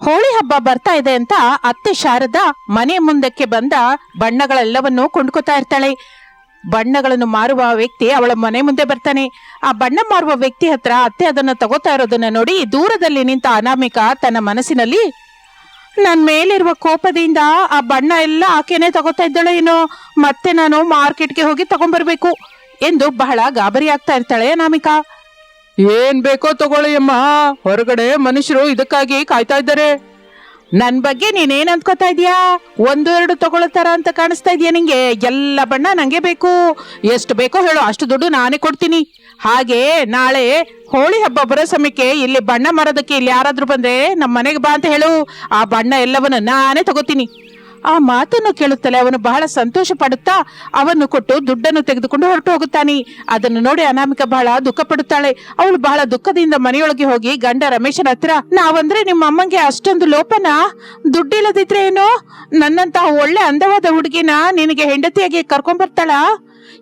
ಹೋಳಿ ಹಬ್ಬ ಬರ್ತಾ ಇದೆ ಅಂತ ಅತ್ತೆ ಶಾರದಾ ಮನೆ ಮುಂದಕ್ಕೆ ಬಂದ ಬಣ್ಣಗಳೆಲ್ಲವನ್ನೂ ಕೊಂಡ್ಕೊತಾ ಇರ್ತಾಳೆ. ಬಣ್ಣಗಳನ್ನು ಮಾರುವ ವ್ಯಕ್ತಿ ಅವಳ ಮನೆ ಮುಂದೆ ಬರ್ತಾನೆ. ಆ ಬಣ್ಣ ಮಾರುವ ವ್ಯಕ್ತಿ ಹತ್ರ ಅತ್ತೆ ಅದನ್ನ ತಗೋತಾ ಇರೋದನ್ನ ನೋಡಿ ದೂರದಲ್ಲಿ ನಿಂತ ಅನಾಮಿಕ ತನ್ನ ಮನಸ್ಸಿನಲ್ಲಿ, ನನ್ ಮೇಲಿರುವ ಕೋಪದಿಂದ ಆ ಬಣ್ಣ ಎಲ್ಲ ಆಕೆನೆ ತಗೋತಾ ಇದ್ದಾಳೆ ಏನೋ, ಮತ್ತೆ ನಾನು ಮಾರ್ಕೆಟ್ಗೆ ಹೋಗಿ ತಗೊಂಡ್ಬರ್ಬೇಕು ಎಂದು ಬಹಳ ಗಾಬರಿ ಆಗ್ತಾ ಇರ್ತಾಳೆ ಅನಾಮಿಕಾ. ಏನ್ ಬೇಕೋ ತಗೊಳ್ಳಿ ಅಮ್ಮ. ಹೊರಗಡೆ ಮನುಷ್ಯರು ಇದಕ್ಕಾಗಿ ಕಾಯ್ತಾ ಇದ್ದಾರೆ. ನನ್ ಬಗ್ಗೆ ನೀನೇನ್ ಅನ್ಕೋತಾ ಇದೀಯಾ ಒಂದು ಎರಡು ತಗೊಳತಾರ ಅಂತ ಕಾಣಿಸ್ತಾ ಇದೆಯಾ ನಿಂಗೆ? ಎಲ್ಲ ಬಣ್ಣ ನಂಗೆ ಬೇಕು. ಎಷ್ಟು ಬೇಕೋ ಹೇಳು, ಅಷ್ಟು ದುಡ್ಡು ನಾನೇ ಕೊಡ್ತೀನಿ. ಹಾಗೆ ನಾಳೆ ಹೋಳಿ ಹಬ್ಬ ಬರೋ ಸಮಯಕ್ಕೆ ಇಲ್ಲಿ ಬಣ್ಣ ಮರೋದಕ್ಕೆ ಇಲ್ಲಿ ಯಾರಾದ್ರೂ ಬಂದ್ರೆ ನಮ್ಮ ಮನೆಗೆ ಬಾ ಅಂತ ಹೇಳು. ಆ ಬಣ್ಣ ಎಲ್ಲವನ್ನು ನಾನೇ ತಗೋತೀನಿ. ಆ ಮಾತನ್ನು ಕೇಳುತ್ತಲೇ ಅವನು ಬಹಳ ಸಂತೋಷ ಪಡುತ್ತಾ ಅವನ್ನು ಕೊಟ್ಟು ದುಡ್ಡನ್ನು ತೆಗೆದುಕೊಂಡು ಹೊರಟು ಹೋಗುತ್ತಾನೆ. ಅದನ್ನು ನೋಡಿ ಅನಾಮಿಕ ಬಹಳ ದುಃಖ ಪಡುತ್ತಾಳೆ. ಅವಳು ಬಹಳ ದುಃಖದಿಂದ ಮನೆಯೊಳಗೆ ಹೋಗಿ, ಗಂಡ ರಮೇಶನ ಹತ್ರ, ನಾವಂದ್ರೆ ನಿಮ್ಮ ಅಮ್ಮಂಗೆ ಅಷ್ಟೊಂದು ಲೋಪನ? ದುಡ್ಡಿಲ್ಲದಿದ್ರೆ ಏನು? ನನ್ನಂತ ಒಳ್ಳೆ ಅಂದವಾದ ಹುಡುಗಿನ ನಿನಗೆ ಹೆಂಡತಿಯಾಗಿ ಕರ್ಕೊಂಡ್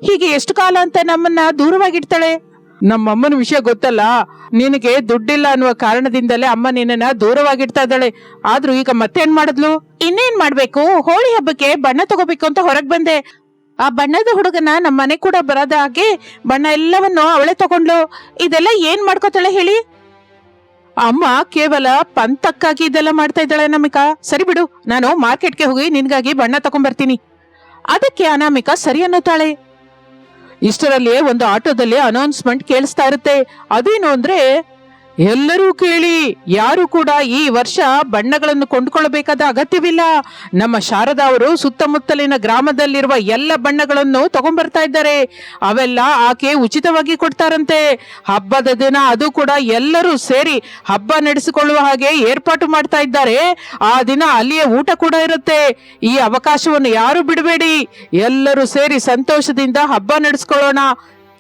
ಹೀಗೆ ಎಷ್ಟು ಕಾಲ ಅಂತ ನಮ್ಮನ್ನ ದೂರವಾಗಿಡ್ತಾಳೆ? ನಮ್ಮಮ್ಮನ ವಿಷಯ ಗೊತ್ತಲ್ಲ? ನಿನಗೆ ದುಡ್ಡಿಲ್ಲ ಅನ್ನುವ ಕಾರಣದಿಂದಲೇ ಅಮ್ಮ ನಿನ್ನನ್ನ ದೂರವಾಗಿಡ್ತಾ ಇದ್ದಾಳೆ. ಆದ್ರೂ ಈಗ ಮತ್ತೇನ್ ಮಾಡಿದ್ಲು? ಇನ್ನೇನ್ ಮಾಡ್ಬೇಕು? ಹೋಳಿ ಹಬ್ಬಕ್ಕೆ ಬಣ್ಣ ತಗೋಬೇಕು ಅಂತ ಹೊರಗ್ ಬಂದೆ. ಆ ಬಣ್ಣದ ಹುಡುಗನ ನಮ್ಮ ಮನೆ ಕೂಡ ಬರದ ಹಾಗೆ ಬಣ್ಣ ಎಲ್ಲವನ್ನು ಅವಳೆ ತಗೊಂಡ್ಲು ಇದೆಲ್ಲ ಏನ್ ಮಾಡ್ಕೋತಾಳೆ ಹೇಳಿ? ಅಮ್ಮ ಕೇವಲ ಪಂತಕ್ಕಾಗಿ ಇದೆಲ್ಲ ಮಾಡ್ತಾ ಇದ್ದಾಳೆ ಅನಾಮಿಕಾ. ಸರಿ ಬಿಡು ನಾನು ಮಾರ್ಕೆಟ್ಗೆ ಹೋಗಿ ನಿನ್ಗಾಗಿ ಬಣ್ಣ ತಗೊಂಡ್ಬರ್ತೀನಿ ಅದಕ್ಕೆ ಅನಾಮಿಕಾ ಸರಿ ಅನ್ನುತ್ತಾಳೆ. ಇಷ್ಟರಲ್ಲಿಯೇ ಒಂದು ಆಟೋದಲ್ಲಿ ಅನೌನ್ಸ್ಮೆಂಟ್ ಕೇಳಿಸ್ತಾ ಇರುತ್ತೆ. ಅದೇನು ಅಂದ್ರೆ ಎಲ್ಲರೂ ಕೇಳಿ, ಯಾರು ಕೂಡ ಈ ವರ್ಷ ಬಣ್ಣಗಳನ್ನು ಕೊಂಡುಕೊಳ್ಳಬೇಕಾದ ಅಗತ್ಯವಿಲ್ಲ. ನಮ್ಮ ಶಾರದಾ ಅವರು ಸುತ್ತಮುತ್ತಲಿನ ಗ್ರಾಮದಲ್ಲಿರುವ ಎಲ್ಲ ಬಣ್ಣಗಳನ್ನು ತಗೊಂಡ್ಬರ್ತಾ ಇದ್ದಾರೆ. ಅವೆಲ್ಲ ಆಕೆ ಉಚಿತವಾಗಿ ಕೊಡ್ತಾರಂತೆ. ಹಬ್ಬದ ದಿನ ಅದು ಕೂಡ ಎಲ್ಲರೂ ಸೇರಿ ಹಬ್ಬ ನಡೆಸಿಕೊಳ್ಳುವ ಹಾಗೆ ಏರ್ಪಾಟು ಮಾಡ್ತಾ ಇದ್ದಾರೆ. ಆ ದಿನ ಅಲ್ಲಿಯೇ ಊಟ ಕೂಡ ಇರುತ್ತೆ. ಈ ಅವಕಾಶವನ್ನು ಯಾರು ಬಿಡಬೇಡಿ. ಎಲ್ಲರೂ ಸೇರಿ ಸಂತೋಷದಿಂದ ಹಬ್ಬ ನಡೆಸ್ಕೊಳ್ಳೋಣ.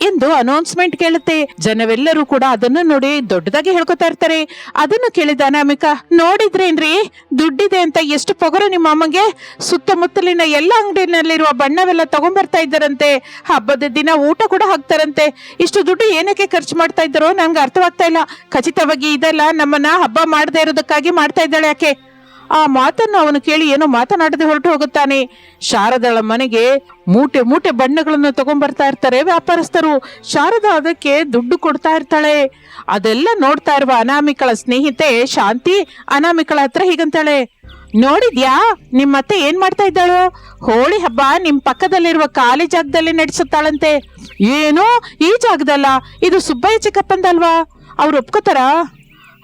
ಎಂದು ಅನೌನ್ಸ್ಮೆಂಟ್ ಕೇಳುತ್ತೆ. ಜನವೆಲ್ಲರೂ ಕೂಡ ಅದನ್ನು ನೋಡಿ ದೊಡ್ಡದಾಗಿ ಹೇಳ್ಕೊತಾ ಇರ್ತಾರೆ. ಅದನ್ನು ಕೇಳಿದ ಅನಾಮಿಕ ನೋಡಿದ್ರೇನ್ರಿ ದುಡ್ಡಿದೆ ಅಂತ ಎಷ್ಟು ಪೊಗರು ನಿಮ್ಮ ಅಮ್ಮಗೆ? ಸುತ್ತಮುತ್ತಲಿನ ಎಲ್ಲ ಅಂಗಡಿನಲ್ಲಿರುವ ಬಣ್ಣವೆಲ್ಲ ತಗೊಂಡ್ಬರ್ತಾ ಇದ್ದಾರಂತೆ. ಹಬ್ಬದ ದಿನ ಊಟ ಕೂಡ ಹಾಕ್ತಾರಂತೆ. ಇಷ್ಟು ದುಡ್ಡು ಏನಕ್ಕೆ ಖರ್ಚು ಮಾಡ್ತಾ ಇದ್ದಾರೋ ನನ್ಗೆ ಅರ್ಥವಾಗ್ತಾ ಇಲ್ಲ. ಖಚಿತವಾಗಿ ಇದೆಲ್ಲ ನಮ್ಮನ್ನ ಹಬ್ಬ ಮಾಡದೇ ಇರೋದಕ್ಕಾಗಿ ಮಾಡ್ತಾ ಇದ್ದಾಳೆ ಯಾಕೆ? ಆ ಮಾತನ್ನು ಅವನು ಕೇಳಿ ಏನೋ ಮಾತನಾಡದೆ ಹೊರಟು ಹೋಗುತ್ತಾನೆ. ಶಾರದಳ ಮನೆಗೆ ಮೂಟೆ ಮೂಟೆ ಬಣ್ಣಗಳನ್ನು ತಗೊಂಡ್ಬರ್ತಾ ಇರ್ತಾರೆ ವ್ಯಾಪಾರಸ್ಥರು. ಶಾರದಾ ಅದಕ್ಕೆ ದುಡ್ಡು ಕೊಡ್ತಾ ಇರ್ತಾಳೆ. ಅದೆಲ್ಲ ನೋಡ್ತಾ ಇರುವ ಅನಾಮಿಕಳ ಸ್ನೇಹಿತೆ ಶಾಂತಿ, ಅನಾಮಿಕಳ ಹತ್ರ ಹೀಗಂತಾಳೆ. ನೋಡಿದ್ಯಾ? ನಿಮ್ಮತ್ತೆ ಏನ್ ಮಾಡ್ತಾ ಇದ್ದಾಳು? ಹೋಳಿ ಹಬ್ಬ ನಿಮ್ ಪಕ್ಕದಲ್ಲಿರುವ ಖಾಲಿ ಜಾಗದಲ್ಲಿ ನಡೆಸುತ್ತಾಳಂತೆ. ಏನು? ಈ ಜಾಗದಲ್ಲ. ಇದು ಸುಬ್ಬಯ್ಯ ಚಿಕ್ಕಪ್ಪಂದಲ್ವಾ? ಅವ್ರು ಒಪ್ಕೋತಾರಾ?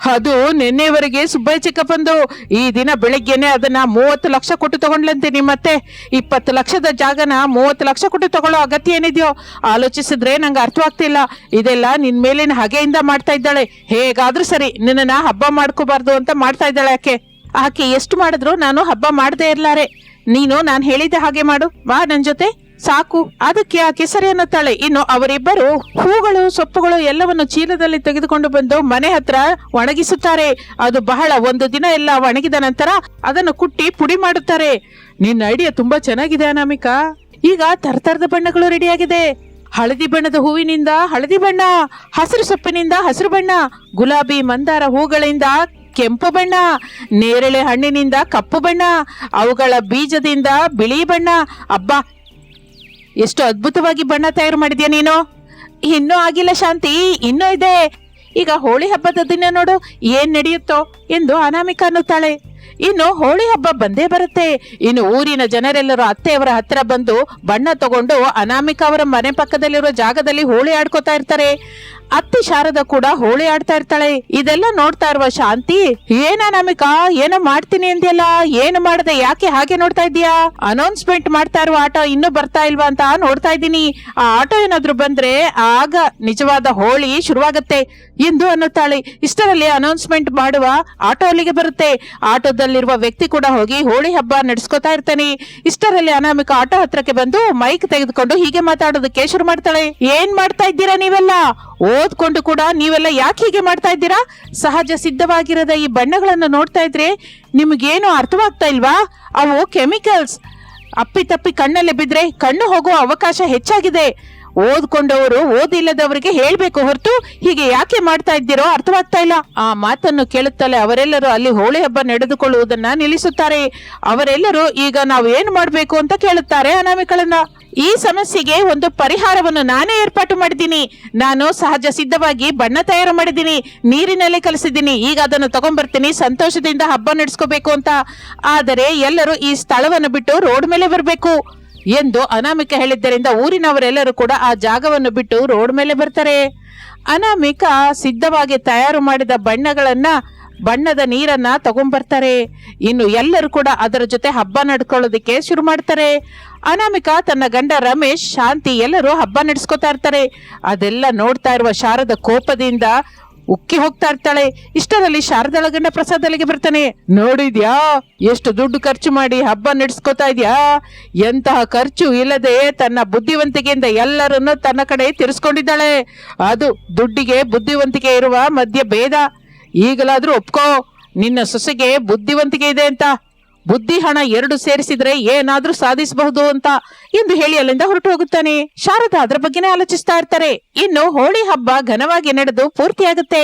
ಅದು ನಿನ್ನೆವರೆಗೆ ಸುಬ್ಬಯ್ಯ ಚಿಕ್ಕಪ್ಪಂದು ಈ ದಿನ ಬೆಳಿಗ್ಗೆನೆ ಅದನ್ನ ಮೂವತ್ತು ಲಕ್ಷ ಕೊಟ್ಟು ತಗೊಂಡ್ಲಂತೆ ನಿಮ್ಮತ್ತೆ ಇಪ್ಪತ್ತು ಲಕ್ಷದ ಜಾಗನ ಮೂವತ್ತು ಲಕ್ಷ ಕೊಟ್ಟು ತಗೊಳ್ಳೋ ಅಗತ್ಯ ಏನಿದೆಯೋ ಆಲೋಚಿಸಿದ್ರೆ ನಂಗೆ ಅರ್ಥವಾಗ್ತಿಲ್ಲ ಇದೆಲ್ಲ ನಿನ್ ಮೇಲಿನ ಹಗೆಯಿಂದ ಮಾಡ್ತಾ ಇದ್ದಾಳೆ. ಹೇಗಾದ್ರೂ ಸರಿ, ನಿನ್ನನ್ನ ಹಬ್ಬ ಮಾಡ್ಕೋಬಾರ್ದು ಅಂತ ಮಾಡ್ತಾ ಇದ್ದಾಳೆ ಆಕೆ. ಆಕೆ ಎಷ್ಟು ಮಾಡಿದ್ರು ನಾನು ಹಬ್ಬ ಮಾಡದೇ ಇರ್ಲಾರೆ. ನೀನು ನಾನು ಹೇಳಿದ್ದೆ ಹಾಗೆ ಮಾಡು. ಬಾ ನನ್ನ ಜೊತೆ. ಸಾಕು. ಅದಕ್ಕೆ ಆ ಕೆಸರೆಯನ್ನು ತಳೆ. ಇನ್ನು ಅವರಿಬ್ಬರು ಹೂಗಳು, ಸೊಪ್ಪುಗಳು ಎಲ್ಲವನ್ನು ಚೀಲದಲ್ಲಿ ತೆಗೆದುಕೊಂಡು ಬಂದು ಮನೆ ಹತ್ರ ಒಣಗಿಸುತ್ತಾರೆ. ಅದು ಬಹಳ ಒಂದು ದಿನ ಎಲ್ಲ ಒಣಗಿದ ನಂತರ ಅದನ್ನು ಕುಟ್ಟಿ ಪುಡಿ ಮಾಡುತ್ತಾರೆ. ನಿನ್ನ ಐಡಿಯಾ ತುಂಬಾ ಚೆನ್ನಾಗಿದೆ ಅನಾಮಿಕಾ. ಈಗ ತರತರದ ಬಣ್ಣಗಳು ರೆಡಿಯಾಗಿದೆ. ಹಳದಿ ಬಣ್ಣದ ಹೂವಿನಿಂದ ಹಳದಿ ಬಣ್ಣ, ಹಸಿರು ಸೊಪ್ಪಿನಿಂದ ಹಸಿರು ಬಣ್ಣ, ಗುಲಾಬಿ ಮಂದಾರ ಹೂಗಳಿಂದ ಕೆಂಪು ಬಣ್ಣ, ನೇರಳೆ ಹಣ್ಣಿನಿಂದ ಕಪ್ಪು ಬಣ್ಣ, ಅವುಗಳ ಬೀಜದಿಂದ ಬಿಳಿ ಬಣ್ಣ. ಅಬ್ಬಾ ಎಷ್ಟು ಅದ್ಭುತವಾಗಿ ಬಣ್ಣ ತಯಾರು ಮಾಡಿದ್ಯಾ ನೀನು? ಇನ್ನೂ ಆಗಿಲ್ಲ ಶಾಂತಿ, ಇನ್ನೂ ಇದೆ. ಈಗ ಹೋಳಿ ಹಬ್ಬದ ದಿನ ನೋಡು, ಏನ್ ನಡೆಯುತ್ತೋ ಎಂದು ಅನಾಮಿಕ ಅನ್ನುತ್ತಾಳೆ. ಇನ್ನು ಹೋಳಿ ಹಬ್ಬ ಬಂದೇ ಬರುತ್ತೆ. ಇನ್ನು ಊರಿನ ಜನರೆಲ್ಲರೂ ಅತ್ತೆಯವರ ಹತ್ತಿರ ಬಂದು ಬಣ್ಣ ತಗೊಂಡು ಅನಾಮಿಕ ಅವರ ಮನೆ ಪಕ್ಕದಲ್ಲಿರೋ ಜಾಗದಲ್ಲಿ ಹೋಳಿ ಆಡ್ಕೋತಾ ಇರ್ತಾರೆ. ಅತ್ತೆ ಶಾರದ ಕೂಡ ಹೋಳಿ ಆಡ್ತಾ ಇರ್ತಾಳೆ. ಇದೆಲ್ಲ ನೋಡ್ತಾ ಇರುವ ಶಾಂತಿ, ಏನ ನಮಿಕ, ಏನೋ ಮಾಡ್ತೀನಿ ಅಂದ್ಯಲ್ಲ, ಏನು ಮಾಡದೆ ಯಾಕೆ ಹಾಗೆ ನೋಡ್ತಾ ಇದೀಯಾ ಅನೌನ್ಸ್ಮೆಂಟ್ ಮಾಡ್ತಾ ಇರುವ ಆಟೋ ಇನ್ನೂ ಬರ್ತಾ ಇಲ್ವಾ ಅಂತ ನೋಡ್ತಾ ಇದ್ದೀನಿ. ಆ ಆಟೋ ಏನಾದ್ರೂ ಬಂದ್ರೆ ಆಗ ನಿಜವಾದ ಹೋಳಿ ಶುರುವಾಗತ್ತೆ ಎಂದು ಅನ್ನುತ್ತಾಳೆ. ಇಷ್ಟರಲ್ಲಿ ಅನೌನ್ಸ್ಮೆಂಟ್ ಮಾಡುವ ಆಟೋ ಅಲ್ಲಿಗೆ ಬರುತ್ತೆ. ಆಟೋದಲ್ಲಿರುವ ವ್ಯಕ್ತಿ ಕೂಡ ಹೋಗಿ ಹೋಳಿ ಹಬ್ಬ ನಡೆಸ್ಕೊತಾ ಇರ್ತಾನೆ. ಇಷ್ಟರಲ್ಲಿ ಅನಾಮಿಕ ಆಟೋ ಹತ್ರಕ್ಕೆ ಬಂದು ಮೈಕ್ ತೆಗೆದುಕೊಂಡು ಹೀಗೆ ಮಾತಾಡೋದಕ್ಕೆ ಶುರು ಮಾಡ್ತಾಳೆ. ಏನ್ ಮಾಡ್ತಾ ಇದ್ದೀರಾ ನೀವೆಲ್ಲ? ಓದ್ಕೊಂಡು ಕೂಡ ನೀವೆಲ್ಲ ಯಾಕೆ ಹೀಗೆ ಮಾಡ್ತಾ ಇದ್ದೀರಾ? ಸಹಜ ಸಿದ್ಧವಾಗಿರದ ಈ ಬಣ್ಣಗಳನ್ನು ನೋಡ್ತಾ ಇದ್ರೆ ನಿಮಗೇನು ಅರ್ಥವಾಗ್ತಾ ಇಲ್ವಾ? ಅವು ಕೆಮಿಕಲ್ಸ್ ಅಪ್ಪಿ ತಪ್ಪಿ ಕಣ್ಣಲ್ಲಿ ಬಿದ್ರೆ ಕಣ್ಣು ಹೋಗುವ ಅವಕಾಶ ಹೆಚ್ಚಾಗಿದೆ. ಓದ್ಕೊಂಡವರು ಓದಿಲ್ಲದವರಿಗೆ ಹೇಳ್ಬೇಕು ಹೊರತು ಹೀಗೆ ಯಾಕೆ ಮಾಡ್ತಾ ಇದ್ದೀರೋ ಅರ್ಥವಾಗ್ತಾ ಇಲ್ಲ. ಆ ಮಾತನ್ನು ಕೇಳುತ್ತಲೇ ಅವರೆಲ್ಲರೂ ಅಲ್ಲಿ ಹೋಳಿ ಹಬ್ಬ ನಡೆದುಕೊಳ್ಳುವುದನ್ನ ನಿಲ್ಲಿಸುತ್ತಾರೆ. ಅವರೆಲ್ಲರೂ ಈಗ ನಾವು ಏನು ಮಾಡಬೇಕು ಅಂತ ಕೇಳುತ್ತಾರೆ ಅನಾಮಿಕಳನ್ನ. ಈ ಸಮಸ್ಯೆಗೆ ಒಂದು ಪರಿಹಾರವನ್ನು ನಾನೇ ಏರ್ಪಾಟು ಮಾಡಿದ್ದೀನಿ. ನಾನು ಸಹಜ ಸಿದ್ಧವಾಗಿ ಬಣ್ಣ ತಯಾರು ಮಾಡಿದ್ದೀನಿ. ನೀರಿನಲ್ಲಿ ಕಲಿಸಿದ್ದೀನಿ. ಈಗ ಅದನ್ನು ತಗೊಂಡ್ಬರ್ತೀನಿ ಸಂತೋಷದಿಂದ ಹಬ್ಬ ನಡೆಸ್ಕೋಬೇಕು ಅಂತ. ಆದರೆ ಎಲ್ಲರೂ ಈ ಸ್ಥಳವನ್ನು ಬಿಟ್ಟು ರೋಡ್ ಮೇಲೆ ಬರಬೇಕು. ಎಂದು ಅನಾಮಿಕ ಹೇಳಿದ್ದರಿಂದ ಊರಿನವರೆಲ್ಲರೂ ಕೂಡ ಆ ಜಾಗವನ್ನು ಬಿಟ್ಟು ರೋಡ್ ಮೇಲೆ ಬರ್ತಾರೆ. ಅನಾಮಿಕ ಸಿದ್ಧವಾಗಿ ತಯಾರು ಮಾಡಿದ ಬಣ್ಣಗಳನ್ನ, ಬಣ್ಣದ ನೀರನ್ನ ತಗೊಂಡ್ಬರ್ತಾರೆ ಇನ್ನು ಎಲ್ಲರೂ ಕೂಡ ಅದರ ಜೊತೆ ಹಬ್ಬ ನಡ್ಕೊಳ್ಳೋದಕ್ಕೆ ಶುರು ಮಾಡ್ತಾರೆ. ಅನಾಮಿಕ ತನ್ನ ಗಂಡ ರಮೇಶ್, ಶಾಂತಿ ಎಲ್ಲರೂ ಹಬ್ಬ ನಡೆಸ್ಕೊತಾ ಇರ್ತಾರೆ. ಅದೆಲ್ಲ ನೋಡ್ತಾ ಇರುವ ಶಾರದ ಕೋಪದಿಂದ ಉಕ್ಕಿ ಹೋಗ್ತಾ ಇರ್ತಾಳೆ. ಇಷ್ಟರಲ್ಲಿ ಶಾರದಳ ಗಂಡ ಪ್ರಸಾದ್ ಅಲ್ಲಿಗೆ ಬರ್ತಾನೆ. ನೋಡಿದ್ಯಾ? ಎಷ್ಟು ದುಡ್ಡು ಖರ್ಚು ಮಾಡಿ ಹಬ್ಬ ನಡೆಸ್ಕೋತಾ ಇದ್ಯಾ? ಎಂತಹ ಖರ್ಚು ಇಲ್ಲದೆ ತನ್ನ ಬುದ್ಧಿವಂತಿಕೆಯಿಂದ ಎಲ್ಲರನ್ನು ತನ್ನ ಕಡೆ ತಿರ್ಸ್ಕೊಂಡಿದ್ದಾಳೆ. ಅದು ದುಡ್ಡಿಗೆ ಬುದ್ಧಿವಂತಿಕೆ ಇರುವ ಮಧ್ಯ ಭೇದ ಈಗಲಾದ್ರೂ ಒಪ್ಕೋ. ನಿನ್ನ ಸೊಸೆಗೆ ಬುದ್ಧಿವಂತಿಕೆ ಇದೆ ಅಂತ. ಬುದ್ಧಿ ಹಣ ಎರಡು ಸೇರಿಸಿದ್ರೆ ಏನಾದ್ರೂ ಸಾಧಿಸಬಹುದು ಅಂತ ಎಂದು ಹೇಳಿ ಅಲ್ಲಿಂದ ಹೊರಟು ಹೋಗುತ್ತಾನೆ. ಶಾರದಾ ಅದರ ಬಗ್ಗೆನೇ ಆಲೋಚಿಸ್ತಾ ಇರ್ತಾರೆ. ಇನ್ನು ಹೋಳಿ ಹಬ್ಬ ಘನವಾಗಿ ನಡೆದು ಪೂರ್ತಿಯಾಗುತ್ತೆ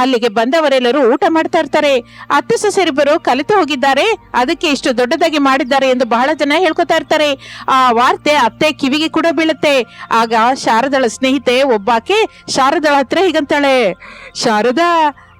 ಅಲ್ಲಿಗೆ ಬಂದವರೆಲ್ಲರೂ ಊಟ ಮಾಡ್ತಾ ಇರ್ತಾರೆ. ಅತ್ತೆ ಸೊಸೆರಿಬ್ಬರು ಕಲಿತು ಹೋಗಿದ್ದಾರೆ. ಅದಕ್ಕೆ ಇಷ್ಟು ದೊಡ್ಡದಾಗಿ ಮಾಡಿದ್ದಾರೆ ಎಂದು ಬಹಳ ಜನ ಹೇಳ್ಕೊತಾ ಇರ್ತಾರೆ. ಆ ವಾರ್ತೆ ಅತ್ತೆ ಕಿವಿಗೆ ಕೂಡ ಬೀಳುತ್ತೆ. ಆಗ ಶಾರದಳ ಸ್ನೇಹಿತೆ ಒಬ್ಬಾಕೆ ಶಾರದಳ ಹತ್ರ ಹೀಗಂತಾಳೆ. ಶಾರದಾ